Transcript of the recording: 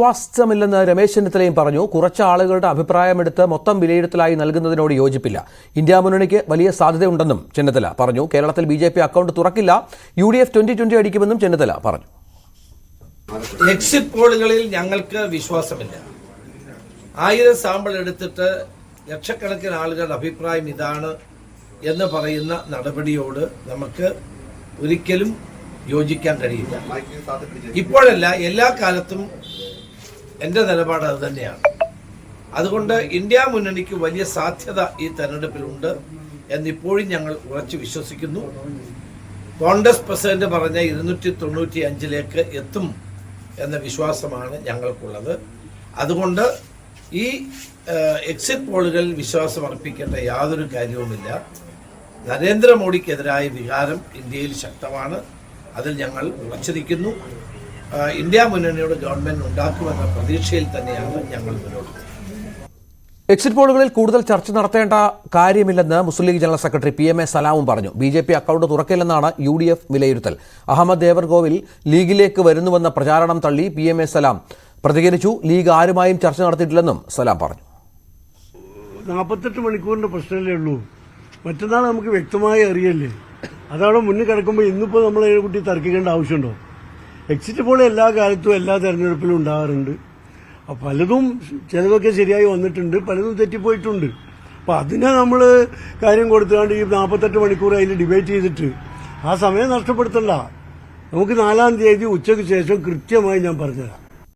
വിശ്വാസമില്ലെന്ന് രമേശ് ചെന്നിത്തലയും പറഞ്ഞു. കുറച്ച് ആളുകളുടെ അഭിപ്രായമെടുത്ത് മൊത്തം വിലയിരുത്തലായി നൽകുന്നതിനോട് യോജിപ്പില്ല. ഇന്ത്യ മുന്നണിക്ക് വലിയ സാധ്യതയുണ്ടെന്നും ചെന്നിത്തല പറഞ്ഞു. കേരളത്തിൽ ബി അക്കൗണ്ട് തുറക്കില്ല. U D F twenty twenty അടിക്കുമെന്നും Chennithala പറഞ്ഞു. എക്സിറ്റ് പോളുകളിൽ ഞങ്ങൾക്ക് വിശ്വാസമില്ല. ആയിരം സാമ്പിൾ എടുത്തിട്ട് ലക്ഷക്കണക്കിന് ആളുകളുടെ അഭിപ്രായം ഇതാണ് എന്ന് പറയുന്ന നടപടിയോട് നമുക്ക് ഒരിക്കലും യോജിക്കാൻ കഴിയില്ല. ഇപ്പോഴല്ല എല്ലാ കാലത്തും എന്റെ നിലപാട് അത് തന്നെയാണ്. അതുകൊണ്ട് ഇന്ത്യ മുന്നണിക്ക് വലിയ സാധ്യത ഈ തെരഞ്ഞെടുപ്പിലുണ്ട് എന്നിപ്പോഴും ഞങ്ങൾ ഉറച്ചു വിശ്വസിക്കുന്നു. കോൺഗ്രസ് പ്രസിഡന്റ് പറഞ്ഞ ഇരുന്നൂറ്റി തൊണ്ണൂറ്റി അഞ്ചിലേക്ക് എത്തും എന്ന വിശ്വാസമാണ് ഞങ്ങൾക്കുള്ളത്. അതുകൊണ്ട് ഈ എക്സിറ്റ് പോളുകളിൽ വിശ്വാസം അർപ്പിക്കേണ്ട യാതൊരു കാര്യവുമില്ല. നരേന്ദ്രമോദിക്കെതിരായ വികാരം ഇന്ത്യയിൽ ശക്തമാണ്. അതിൽ ഞങ്ങൾ ഉറച്ചിരിക്കുന്നു. ഇന്ത്യ മുന്നണിയുടെ ഗവൺമെന്റ് ഉണ്ടാക്കുമെന്ന പ്രതീക്ഷയിൽ തന്നെയാണ് ഞങ്ങൾ മുന്നോട്ട് എക്സിറ്റ് പോളുകളിൽ കൂടുതൽ ചർച്ച നടത്തേണ്ട കാര്യമില്ലെന്ന് Muslim League general secretary P M A സലാമും പറഞ്ഞു. ബി ജെ പി അക്കൗണ്ട് തുറക്കില്ലെന്നാണ് യു ഡി എഫ് വിലയിരുത്തൽ. അഹമ്മദ് ദേവർഗോവിൽ ലീഗിലേക്ക് വരുന്നുവെന്ന പ്രചാരണം തള്ളി പി എം എ സലാം. പ്രതികരിച്ചു ലീഗ് ആരുമായും ചർച്ച നടത്തിയിട്ടില്ലെന്നും സലാം പറഞ്ഞു. നാൽപ്പത്തെട്ട് മണിക്കൂറിന്റെ പ്രശ്നമല്ലേ ഉള്ളൂ? മറ്റന്നാൾ നമുക്ക് വ്യക്തമായി അറിയല്ലേ? അതവിടെ മുന്നിൽ കിടക്കുമ്പോൾ ഇന്നിപ്പോൾ നമ്മൾ കുട്ടി തർക്കിക്കേണ്ട ആവശ്യമുണ്ടോ? എക്സിറ്റ് പോൾ എല്ലാ കാലത്തും എല്ലാ തെരഞ്ഞെടുപ്പിലും ഉണ്ടാകാറുണ്ട്. പലതും ചിലതൊക്കെ ശരിയായി വന്നിട്ടുണ്ട് പലതും തെറ്റിപ്പോയിട്ടുണ്ട്. അപ്പൊ അതിനെ നമ്മൾ കാര്യം കൊടുത്തുകൊണ്ട് ഈ നാൽപ്പത്തെട്ട് മണിക്കൂർ അതിൽ ഡിബേറ്റ് ചെയ്തിട്ട് ആ സമയം നഷ്ടപ്പെടുത്തണ്ട. നമുക്ക് നാലാം തീയതി ഉച്ചയ്ക്ക് ശേഷം കൃത്യമായി ഞാൻ പറഞ്ഞുതരാം.